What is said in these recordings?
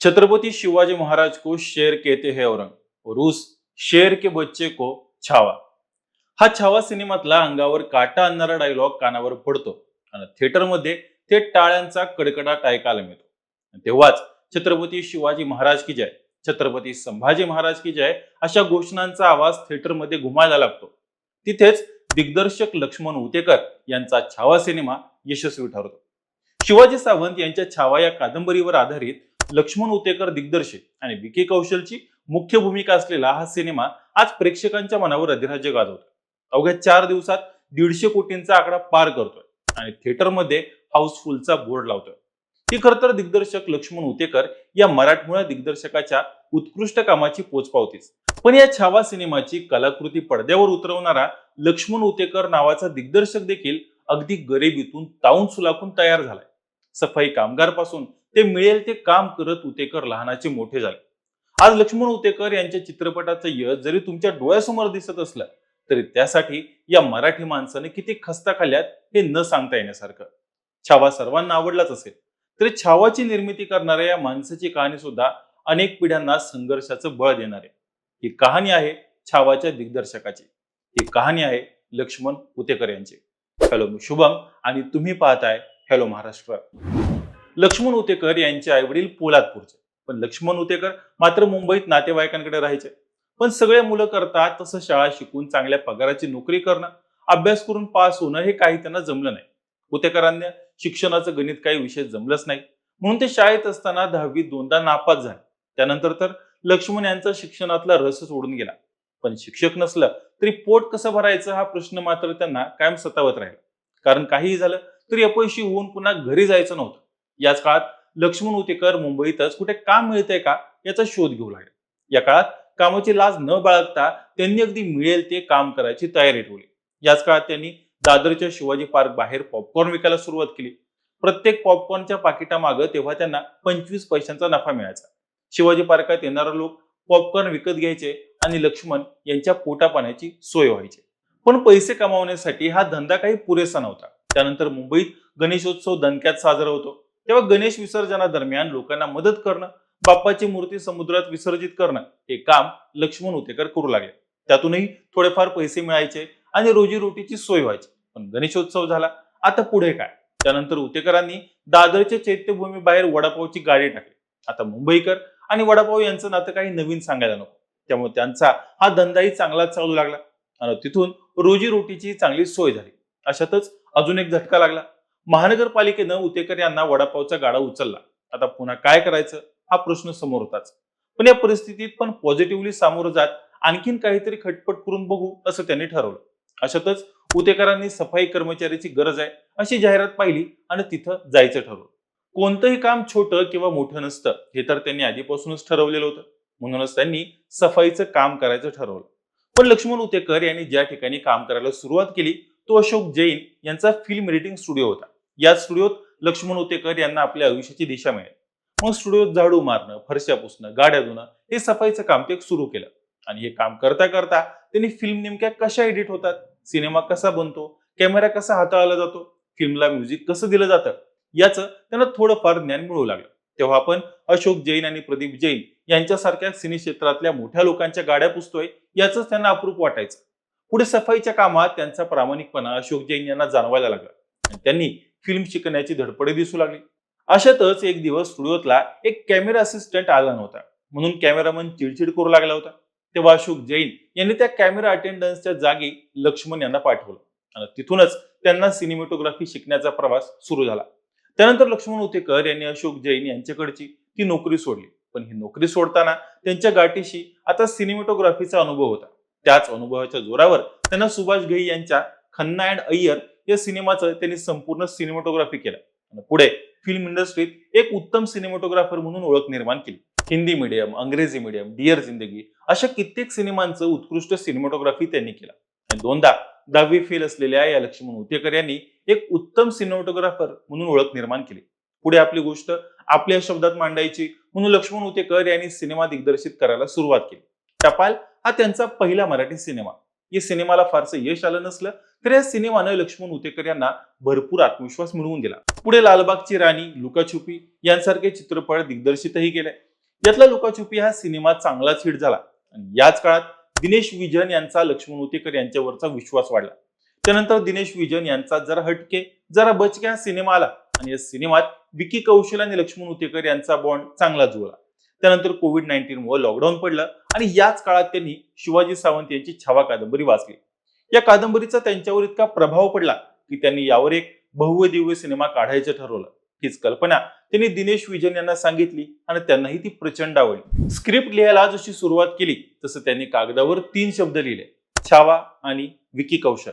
छत्रपति शिवाजी महाराज को शेर कहते हैं औरंग और उस शेर के बच्चे को छावा. हा छावा सिनेमातला अंगावर काटा आणणारा डायलॉग कानावर पडतो आणि थिएटरमध्ये थेट टाळ्यांचा कडकडाट ऐकायला मिळतो. तेव्हाच छत्रपती शिवाजी महाराज की जय छत्रपती संभाजी महाराज की जय अशा घोषणांचा आवाज थिएटरमध्ये घुमायला लागतो. तिथेच दिग्दर्शक लक्ष्मण उतेकर यांचा छावा सिनेमा यशस्वी ठरतो. शिवाजी सावंत यांच्या छावा या कादंबरीवर आधारित लक्ष्मण उतेकर दिग्दर्शित आणि विकी कौशलची मुख्य भूमिका असलेला हा सिनेमा आज प्रेक्षकांच्या मनावर अधिराज्य गाजवतो अवघ्या चार दिवसात दीडशे कोटींचा आकडा पार करतोय आणि थिएटरमध्ये हाऊसफुलचा बोर्ड लावतोय. ती खर तर दिग्दर्शक लक्ष्मण उतेकर या मराठमोळ्या दिग्दर्शकाच्या उत्कृष्ट कामाची पोचपावतीच पण या छावा सिनेमाची कलाकृती पडद्यावर उतरवणारा लक्ष्मण उतेकर नावाचा दिग्दर्शक देखील अगदी गरिबीतून ताऊन सुलाखून तयार झालाय. सफाई कामगारपासून ते मिळेल ते काम करत उतेकर लहानाचे मोठे झाले. आज लक्ष्मण उतेकर यांच्या चित्रपटाचं यश जरी तुमच्या डोळ्यासमोर दिसत असलं तरी त्यासाठी या मराठी माणसाने किती खस्ता खाल्ल्यात हे न सांगता येण्यासारखं. छावा सर्वांना आवडलाच असेल तरी छावाची निर्मिती करणाऱ्या या माणसाची कहाणी सुद्धा अनेक पिढ्यांना संघर्षाचं बळ देणार. आहे ही कहाणी आहे छावाच्या दिग्दर्शकाची. ही कहाणी आहे लक्ष्मण उतेकर यांची. हॅलो मी शुभम आणि तुम्ही पाहताय हॅलो महाराष्ट्र. लक्ष्मण उतेकर यांचे आई वडील पोलादपूरचे. पण लक्ष्मण उतेकर मात्र मुंबईत नातेवाईकांकडे राहायचे. पण सगळे मुलं करतात तसं शाळा शिकून चांगल्या पगाराची नोकरी करणं अभ्यास करून पास होणं हे काही त्यांना जमलं नाही. उतेकरांना शिक्षणाचं गणित काही विषय जमलंच नाही. म्हणून ते शाळेत असताना दहावी दोनदा नापास झाले. त्यानंतर तर लक्ष्मण यांचा शिक्षणातला रसच ओढून गेला. पण शिक्षक नसलं तरी पोट कसं भरायचं हा प्रश्न मात्र त्यांना कायम सतावत राहिला. कारण काहीही झालं तरी अपयशी होऊन पुन्हा घरी जायचं नव्हतं. याच काळात लक्ष्मण उतेकर मुंबईतच कुठे काम मिळतंय का याचा शोध घेऊ लागले. या काळात कामाची लाज न बाळगता त्यांनी अगदी मिळेल ते काम करायची तयारी ठेवली. याच काळात त्यांनी दादरच्या शिवाजी पार्क बाहेर पॉपकॉर्न विकायला सुरुवात केली. प्रत्येक पॉपकॉर्नच्या पाकिटामागं तेव्हा त्यांना पंचवीस पैशांचा नफा मिळायचा. शिवाजी पार्कात येणारे लोक पॉपकॉर्न विकत घ्यायचे आणि लक्ष्मण यांच्या पोटापाण्याची सोय व्हायची. पण पैसे कमावण्यासाठी हा धंदा काही पुरेसा नव्हता. त्यानंतर मुंबईत गणेशोत्सव दणक्यात साजरा होतो. तेव्हा गणेश विसर्जनादरम्यान लोकांना मदत करणं बाप्पाची मूर्ती समुद्रात विसर्जित करणं हे काम लक्ष्मण उतेकर करू लागले. त्यातूनही थोडेफार पैसे मिळायचे आणि रोजीरोटीची सोय व्हायची. पण गणेशोत्सव झाला. आता पुढे काय? त्यानंतर उतेकरांनी दादरच्या चैत्यभूमी बाहेर वडापावची गाडी टाकली. आता मुंबईकर आणि वडापाव यांचं नातं काही नवीन सांगायला नको. त्यामुळे त्यांचा हा धंदाही चांगलाच चालू लागला. आणि तिथून रोजीरोटीची चांगली सोय झाली. अशातच अजून एक झटका लागला. महानगरपालिकेनं उतेकर यांना वडापावचा गाडा उचलला. आता पुन्हा काय करायचं? हा प्रश्न समोर होताच. पण या परिस्थितीत पण पॉझिटिव्हली सामोरं जात आणखीन काहीतरी खटपट करून बघू असं त्यांनी ठरवलं. अशातच उतेकरांनी सफाई कर्मचाऱ्याची गरज आहे अशी जाहिरात पाहिली आणि तिथं जायचं ठरवलं. कोणतंही काम छोटं किंवा मोठं नसतं हे तर त्यांनी आधीपासूनच ठरवलेलं होतं. म्हणूनच त्यांनी सफाईचं काम करायचं ठरवलं. पण लक्ष्मण उतेकर यांनी ज्या ठिकाणी काम करायला सुरुवात केली तो अशोक जैन यांचा फिल्म एडिटिंग स्टुडिओ होता. या स्टुडिओत लक्ष्मण उतेकर यांना आपल्या आयुष्याची दिशा मिळेल. मग स्टुडिओत झाडू मारणं फरशा पुसणं गाड्या धुणं हे सफाईचं काम ते सुरू केलं. आणि हे काम करता करता त्यांनी फिल्म नेमक्या कशा एडिट होतात? सिनेमा कसा बनतो? कॅमेरा कसा हाताळला जातो? फिल्मला म्युझिक कसं दिलं जातं? याचं त्यांना थोडंफार ज्ञान मिळू लागलं. तेव्हा आपण अशोक जैन आणि प्रदीप जैन यांच्यासारख्या सिने क्षेत्रातल्या मोठ्या लोकांच्या गाड्या पुसतोय याच त्यांना अप्रूप वाटायचं. पुढे सफाईच्या कामात त्यांचा प्रामाणिकपणा अशोक जैन यांना जाणवायला लागला. त्यांनी फिल्म शिकण्याची धडपडी दिसू लागली. अशातच एक दिवस स्टुडिओतला एक कॅमेरा असिस्टंट आला नव्हता. म्हणून कॅमेरामन चिडचिड करू लागला होता. तेव्हा अशोक जैन यांनी त्या कॅमेरा अटेंडन्सच्या जागी लक्ष्मण यांना पाठवलं. आणि तिथूनच त्यांना सिनेमॅटोग्राफी शिकण्याचा प्रवास सुरू झाला. त्यानंतर लक्ष्मण उतेकर यांनी अशोक जैन यांच्याकडची ती नोकरी सोडली. पण ही नोकरी सोडताना त्यांच्या गाठीशी आता सिनेमॅटोग्राफीचा अनुभव होता. त्याच अनुभवाच्या जोरावर त्यांना सुभाष घई यांच्या खन्ना अँड अय्यर या सिनेमाचं त्यांनी संपूर्ण सिनेमॅटोग्राफी केलं. पुढे फिल्म इंडस्ट्रीत एक उत्तम सिनेमॅटोग्राफर म्हणून ओळख निर्माण केली. Hindi medium Angrezi medium dear Zindagi अशा कित्येक सिनेमांचं उत्कृष्ट सिनेमॅटोग्राफी त्यांनी केला. आणि दोनदा दहावी फेल असलेल्या या लक्ष्मण उतेकर यांनी एक उत्तम सिनेमॅटोग्राफर म्हणून ओळख निर्माण केली. पुढे आपली गोष्ट आपल्या शब्दात मांडायची म्हणून लक्ष्मण उतेकर यांनी सिनेमा दिग्दर्शित करायला सुरुवात केली. टपाल हा त्यांचा पहिला मराठी सिनेमा. या सिनेमाला फारसं यश आलं नसलं तर या सिनेमानं लक्ष्मण उतेकर यांना भरपूर आत्मविश्वास मिळवून दिला. पुढे लालबागची राणी लुकाछुपी यांसारखे चित्रपट दिग्दर्शितही केले यातला लुकाछुपी हा सिनेमा चांगलाच हिट झाला. आणि याच काळात दिनेश विजन यांचा लक्ष्मण उतेकर यांच्यावरचा विश्वास वाढला. त्यानंतर दिनेश विजन यांचा जरा हटके जरा बचके हा सिनेमा आला. आणि या सिनेमात विकी कौशल आणि लक्ष्मण उतेकर यांचा बॉन्ड चांगला जुळला त्यानंतर कोविड नाईन्टीनमुळे लॉकडाऊन पडलं आणि याच काळात त्यांनी शिवाजी सावंत यांची छावा कादंबरी वाचली. या कादंबरीचा त्यांच्यावर इतका प्रभाव पडला की त्यांनी यावर एक भव्य दिव्य सिनेमा काढायचं ठरवलं. हीच कल्पना त्यांनी दिनेश विजन यांना सांगितली आणि त्यांनाही ती प्रचंड आवडली. स्क्रिप्ट लिहायला जशी सुरुवात केली तसं त्यांनी कागदावर तीन शब्द लिहिले. छावा आणि विकी कौशल.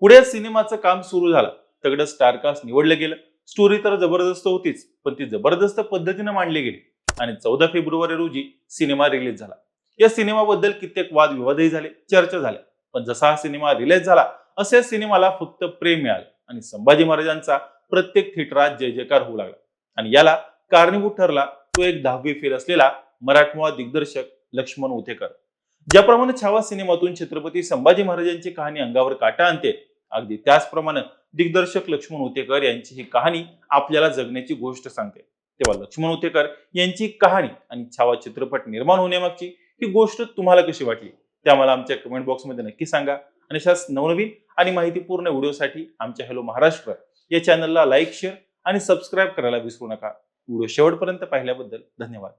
पुढे सिनेमाचं काम सुरू झालं. तगडं स्टारकास्ट निवडलं गेलं. स्टोरी तर जबरदस्त होतीच पण ती जबरदस्त पद्धतीनं मांडली गेली. आणि चौदा फेब्रुवारी रोजी सिनेमा रिलीज झाला. या सिनेमाबद्दल कित्येक वादविवादही झाले चर्चा झाल्या पण जसा हा सिनेमा रिलीज झाला असे सिनेमाला फक्त प्रेम मिळालं आणि संभाजी महाराजांचा प्रत्येक थिएटरात जय जयकार होऊ लागला. आणि याला कारणीभूत ठरला तो एक दहावी फेर असलेला मराठमोळा दिग्दर्शक लक्ष्मण उथेकर. ज्याप्रमाणे छावा सिनेमातून छत्रपती संभाजी महाराजांची कहाणी अंगावर काटा आणते अगदी त्याचप्रमाणे दिग्दर्शक लक्ष्मण उतेकर यांची ही कहाणी आपल्याला जगण्याची गोष्ट सांगते. तेव्हा लक्ष्मण उतेकर यांची कहाणी आणि छावा चित्रपट निर्माण होण्यामागची ही गोष्ट तुम्हाला कशी वाटली? ते आम्हाला आमच्या कमेंट बॉक्समध्ये नक्की सांगा. आणि अशाच नवनवीन आणि माहितीपूर्ण व्हिडिओसाठी आमच्या हॅलो महाराष्ट्र या चॅनलला लाईक शेअर आणि सबस्क्राईब करायला विसरू नका. व्हिडिओ शेवटपर्यंत पाहिल्याबद्दल धन्यवाद.